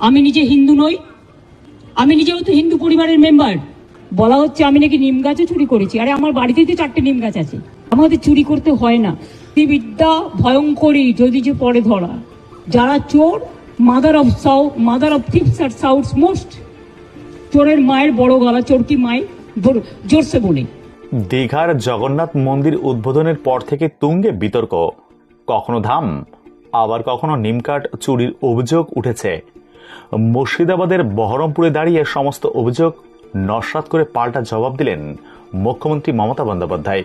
আমি নিজে হিন্দু নই। আমি নিজেও তো হিন্দু পরিবারের মেম্বার। বলা হচ্ছে আমি নাকি নিম গাছও চুরি করেছি। আরে আমার বাড়িতেই তো চারটে নিম গাছ আছে। আমাদের চুরি করতে হয় না। বিদ্যা ভয়ঙ্করী যদি যে পরে ধরা। যারা চোর mother of south mother of thieves R south's most চোরের মায়ের বড় গলা চোরকি মাই বড়- জোরসে বলে। দীঘার জগন্নাথ মন্দির উদ্বোধনের পর থেকে তুঙ্গে বিতর্ক। কখনো ধাম, আবার কখনো নিমকাট চুরির অভিযোগ উঠেছে। মুর্শিদাবাদের বহরমপুরে দাঁড়িয়ে সমস্ত অভিযোগ নস্বাত করে পাল্টা জবাব দিলেন মুখ্যমন্ত্রী মমতা বন্দ্যোপাধ্যায়।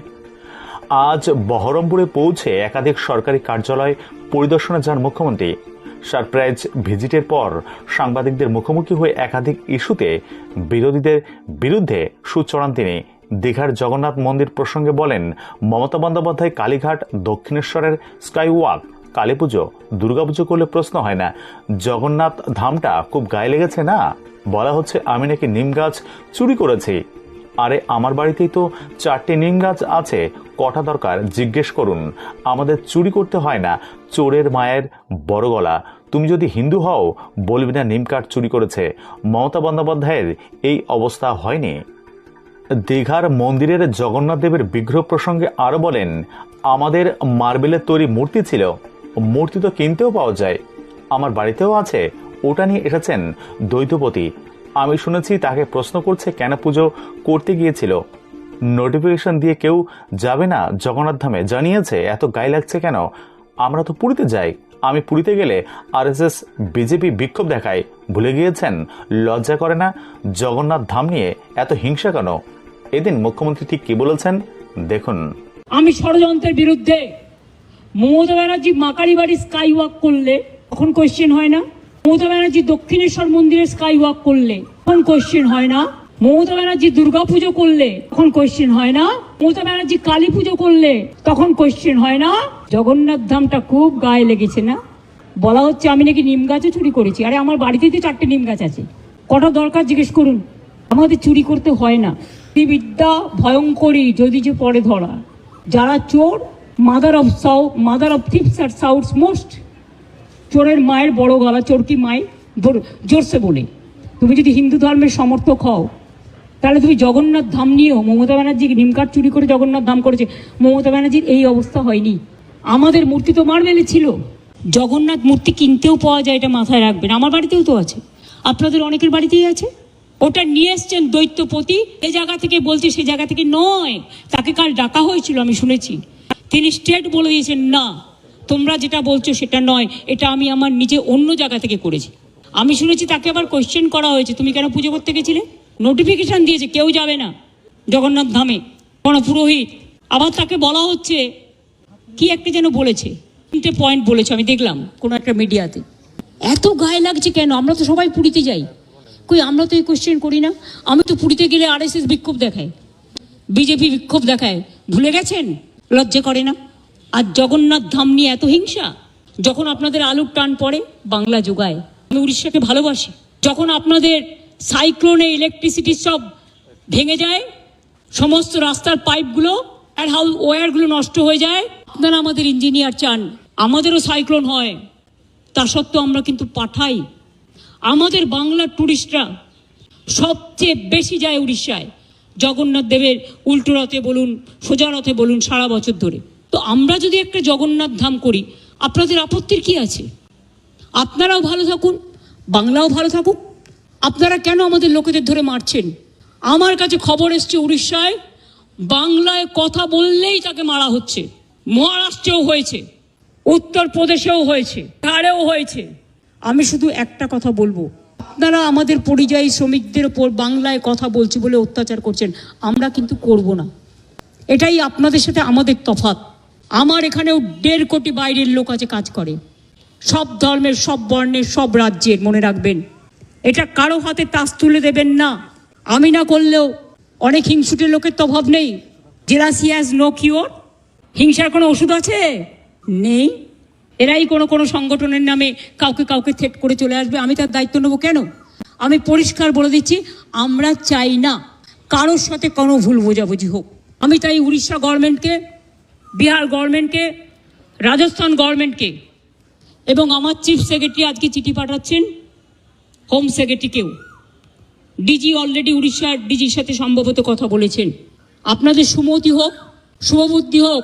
আজ বহরমপুরে পৌঁছে একাধিক সরকারি কার্যালয় পরিদর্শনে যান মুখ্যমন্ত্রী। সারপ্রাইজ ভিজিটের পর সাংবাদিকদের মুখোমুখি হয়ে একাধিক ইস্যুতে বিরোধীদের বিরুদ্ধে সুর চড়ান তিনি। দীঘার জগন্নাথ মন্দির প্রসঙ্গে বলেন, মমতা বন্দ্যোপাধ্যায় কালীঘাট দক্ষিণেশ্বরের স্কাই ওয়াক কালী পুজো দুর্গাপুজো করলে প্রশ্ন হয় না। জগন্নাথ ধামটা খুব গায়ে লেগেছে না? বলা হচ্ছে, আমি নাকি নিম গাছ চুরি করেছি। আরে, আমার বাড়িতেই তো চারটে নিম গাছ আছে। কটা দরকার, জিজ্ঞেস করুন। আমাদের চুরি করতে হয় না। চোরের মায়ের বড় গলা। তুমি যদি হিন্দু হও, বলবি না নিম কাঠ চুরি করেছে। মমতা বন্দ্যোপাধ্যায়ের এই অবস্থা হয়নি। দীঘার মন্দিরের জগন্নাথ দেবের বিগ্রহ প্রসঙ্গে আরও বলেন, আমাদের মার্বেলের তৈরি মূর্তি ছিল। মূর্তি তো কিনতেও পাওয়া যায়। আমার বাড়িতেও আছে। ওটা নিয়ে এসেছেন দ্বৈতপতি। আমি শুনেছি তাকে প্রশ্ন করছে কেন পুজো করতে গিয়েছিল। নোটিফিকেশন দিয়ে কেউ যাবে না জগন্নাথ ধামে। জানিয়েছে, এত গায়ে লাগছে কেন? আমরা তো পুরীতে যাই। আমি পুরীতে গেলে আরএসএস, বিজেপি বিক্ষোভ দেখায়। ভুলে গিয়েছেন? লজ্জা করে না? জগন্নাথ ধাম নিয়ে এত হিংসা কেন? এদিন মুখ্যমন্ত্রী ঠিক কি বলেছেন? দেখুন। আমি ষড়যন্ত্রের বিরুদ্ধে মমতা ব্যানার্জি মাকারি বাড়ি স্কাই ওয়াক করলে তখন কোয়েশ্চেন হয় না? মমতা ব্যানার্জি দক্ষিণেশ্বর মন্দিরে স্কাই ওয়াক করলে তখন কোয়েশ্চেন হয় না? মমতা ব্যানার্জি দুর্গা পুজো করলে তখন কোয়েশ্চেন হয় না? মমতা ব্যানার্জি কালী পুজো করলে তখন কোয়েশ্চেন হয় না? জগন্নাথ ধামটা খুব গায়ে লেগেছে না? বলা হচ্ছে আমি নাকি নিম গাছও চুরি করেছি। আরে আমার বাড়িতে তো চারটে নিম গাছ আছে। কটা দরকার জিজ্ঞেস করুন। আমাদের চুরি করতে হয় না। বিদ্যা ভয়ঙ্করী যদি যে পরে ধরা। যারা চোর mother of south mother of thieves R south's most চোরের মায়ের বড় গলা চোরকি মাই জোরসে বলে। তুমি যদি হিন্দু ধর্মের সমর্থক হও, তাহলে তুমি জগন্নাথ ধাম নিয়েও মমতা ব্যানার্জি নিমকাঠ চুরি করে জগন্নাথ ধাম করেছে। মমতা ব্যানার্জির এই অবস্থা হয়নি। আমাদের মূর্তি তো মারবেলে ছিল। জগন্নাথ মূর্তি কিনতেও পাওয়া যায়, এটা মাথায় রাখবেন। আমার বাড়িতেও তো আছে। আপনাদের অনেকের বাড়িতেই আছে। ওটা নিয়ে এসছেন দৈত্যপতি। এ জায়গা থেকে বলছে, সে জায়গা থেকে নয়। তাকে কাল ডাকা হয়েছিল, আমি শুনেছি। তিনি স্টেট বলে দিয়েছেন, না, তোমরা যেটা বলছো সেটা নয়, এটা আমি আমার নিজে অন্য জায়গা থেকে করেছি। আমি শুনেছি তাকে আবার কোয়েশ্চেন করা হয়েছে, তুমি কেন পুজো করতে গেছিলে? নোটিফিকেশন দিয়েছে, কেউ যাবে না। জগন্নাথ ধামে, কোনো পুরোহিত। আবার তাকে বলা হচ্ছে, কি একটা যেন বলেছে? তিনটে পয়েন্ট বলেছে, আমি দেখলাম কোনো একটা মিডিয়াতে এত গায়ে লাগছে কেন? আমরা তো সবাই পুরীতে যাই। কই, আমরা তো এই কোয়েশ্চেন করি না? আমি তো পুরীতে গেলে আরএসএস বিক্ষোভ দেখায় বিজেপি বিক্ষোভ দেখায়। ভুলে গেছেন? লজ্জা করে না? আর জগন্নাথ ধাম নিয়ে এত হিংসা? যখন আপনাদের আলুর টান পড়ে, বাংলা যোগায়। আমি উড়িষ্যাকে ভালোবাসি। যখন আপনাদের সাইক্লোনে ইলেকট্রিসিটি সব ভেঙে যায়, সমস্ত রাস্তার পাইপগুলো আর হাউ ওয়্যারগুলো নষ্ট হয়ে যায়, আপনারা আমাদের ইঞ্জিনিয়ার চান। আমাদেরও সাইক্লোন হয়। তা সত্ত্বেও আমরা কিন্তু পাঠাই। আমাদের বাংলার ট্যুরিস্টরা সবচেয়ে বেশি যায় উড়িষ্যায়। জগন্নাথ দেবের উল্টো রথে বলুন, সোজা রথে বলুন সারা বছর ধরে। তো আমরা যদি একটা জগন্নাথ ধাম করি, আপনাদের আপত্তির কি আছে? আপনারাও ভালো থাকুন, বাংলাও ভালো থাকুক। আপনারা কেন আমাদের লোকেদের ধরে মারছেন? আমার কাছে খবর এসছে উড়িষ্যায়, বাংলায় কথা বললেই তাকে মারা হচ্ছে। মহারাষ্ট্রেও হয়েছে, উত্তরপ্রদেশেও হয়েছে তারেও হয়েছে। আমি শুধু একটা কথা বলব আপনারা আমাদের পরিযায়ী শ্রমিকদের ওপর বাংলায় কথা বলছি বলে অত্যাচার করছেন, আমরা কিন্তু করব না। এটাই আপনাদের সাথে আমাদের তফাত আমার এখানেও দেড় কোটি বাইরের লোক আছে কাজ করে। সব ধর্মের, সব বর্ণের, সব রাজ্যের, মনে রাখবেন। এটা কারও হাতে তাস তুলে দেবেন না। আমি না করলেও অনেক হিংসুটের লোকের তো অভাব নেই। জেলাসি হ্যাজ নো কিওর হিংসার কোনো ওষুধ আছে? নেই। এরাই কোনো কোনো সংগঠনের নামে কাউকে কাউকে থেট করে চলে আসবে, আমি তার দায়িত্ব নেব কেন? আমি পরিষ্কার বলে দিচ্ছি, আমরা চাই না কারোর সাথে কোনো ভুল বোঝাবুঝি হোক। আমি তাই উড়িষ্যা গভর্নমেন্টকে বিহার গভর্নমেন্টকে রাজস্থান গভর্নমেন্টকে এবং আমার চিফ সেক্রেটারি আজকে চিঠি পাঠাচ্ছেন হোম সেক্রেটারিকেও ডিজি অলরেডি উড়িষ্যার ডিজির সাথে সম্ভবত কথা বলেছেন। আপনাদের সুমতি হোক, শুভবুদ্ধি হোক